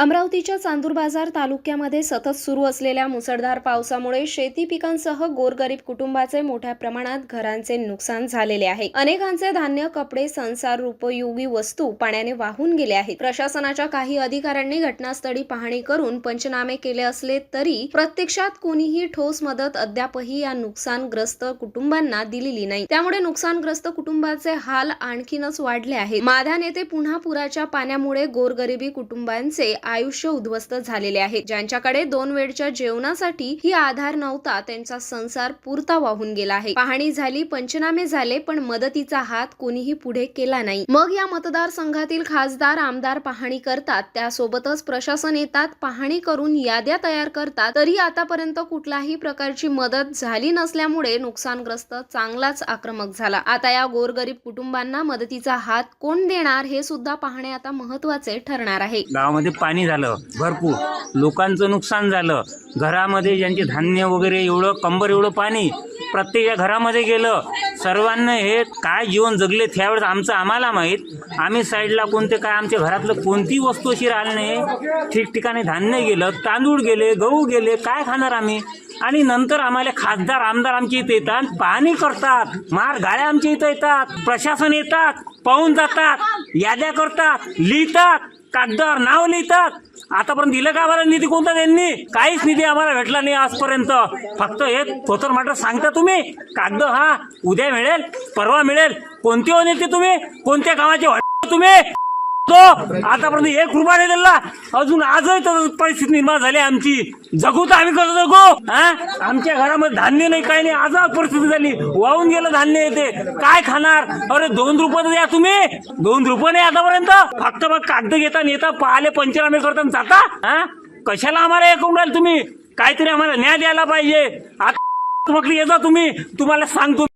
अमरावतीच्या चांदूर बाजार तालुक्यामध्ये सतत सुरू असलेल्या मुसळधार पावसामुळे शेती पिकांसह गोरगरीब कुटुंबाचे मोठ्या प्रमाणात घरांचे नुकसान झालेले आहे. अनेकांचे धान्य कपडे संसार उपयोगी वस्तू पाण्याने वाहून गेले आहेत. प्रशासनाच्या काही अधिकाऱ्यांनी घटनास्थळी पाहणी करून पंचनामे केले असले तरी प्रत्यक्षात कोणीही ठोस मदत अद्यापही या नुकसानग्रस्त कुटुंबांना दिलेली नाही. त्यामुळे नुकसानग्रस्त कुटुंबाचे हाल आणखीनच वाढले आहेत. माधान येथे पुन्हा पुराच्या पाण्यामुळे गोरगरिबी कुटुंबांचे आयुष्य उद्ध्वस्त झालेले आहे. ज्यांच्याकडे दोन वेळच्या जेवणासाठी ही आधार नव्हता त्यांचा संसार पुरता वाहून गेला आहे. पाहणी झाली पंचनामे झाले पण मदतीचा हात कोणीही पुढे केला नाही. मग या मतदारसंघातील खासदार आमदार पाहणी करतात. त्यासोबतच प्रशासन येतात पाहणी करून याद्या तयार करतात. तरी आतापर्यंत कुठल्याही प्रकारची मदत झाली नसल्यामुळे नुकसानग्रस्त चांगलाच आक्रमक झाला. आता या गोरगरीब कुटुंबांना मदतीचा हात कोण देणार हे सुद्धा पाहणे आता महत्त्वाचे ठरणार आहे. गावामध्ये पाणी झालं भरपूर. लोकांचं नुकसान झालं. घरामध्ये ज्यांचे धान्य वगैरे एवढं कंबर एवढं पाणी प्रत्येक घरामध्ये गेलं. सर्वांना हे काय जीवन जगले त्यावेळेस आमचं आम्हाला माहीत. आम्ही साईडला कोणते काय आमच्या घरातलं कोणती वस्तू अशी राहिली नाही. ठिकठिकाणी धान्य गेलं तांदूळ गेले गहू गेले काय खाणार आम्ही? आणि नंतर आम्हाला खासदार आमदार आमच्या इथे येतात पाहणी करतात. मार गाड्या आमच्या इथं येतात प्रशासन येतात पाहून जातात. याद्या करतात लिहितात. कागदावर नाव लिहितात. आतापर्यंत दिलं का आम्हाला निधी कोणता त्यांनी? काहीच निधी आम्हाला भेटला नाही आजपर्यंत. फक्त हे थोतर मात्र सांगता तुम्ही कागद हा उद्या मिळेल परवा मिळेल. कोणते होणे ते तुम्ही? कोणत्या गावाचे तुम्ही? तो आतापर्यंत एक रुपया नाही दिला. अजून आजही तर परिस्थिती निर्माण झाली आमची. जगू तर आम्ही कसं जगू? हा? आमच्या घरामध्ये धान्य नाही काही नाही. आज परिस्थिती झाली. वाहून गेलं धान्य येते काय खाणार? अरे दोन रुपये द्या तुम्ही. दोन रुपये नाही आतापर्यंत. फक्त मग कागद घेता नेता पाहिले पंचनामे करता जाता. हा? कशाला आम्हाला हे करून राहिले तुम्ही? काहीतरी आम्हाला न्याय द्यायला पाहिजे. आता येता तुम्ही. तुम्हाला सांगतो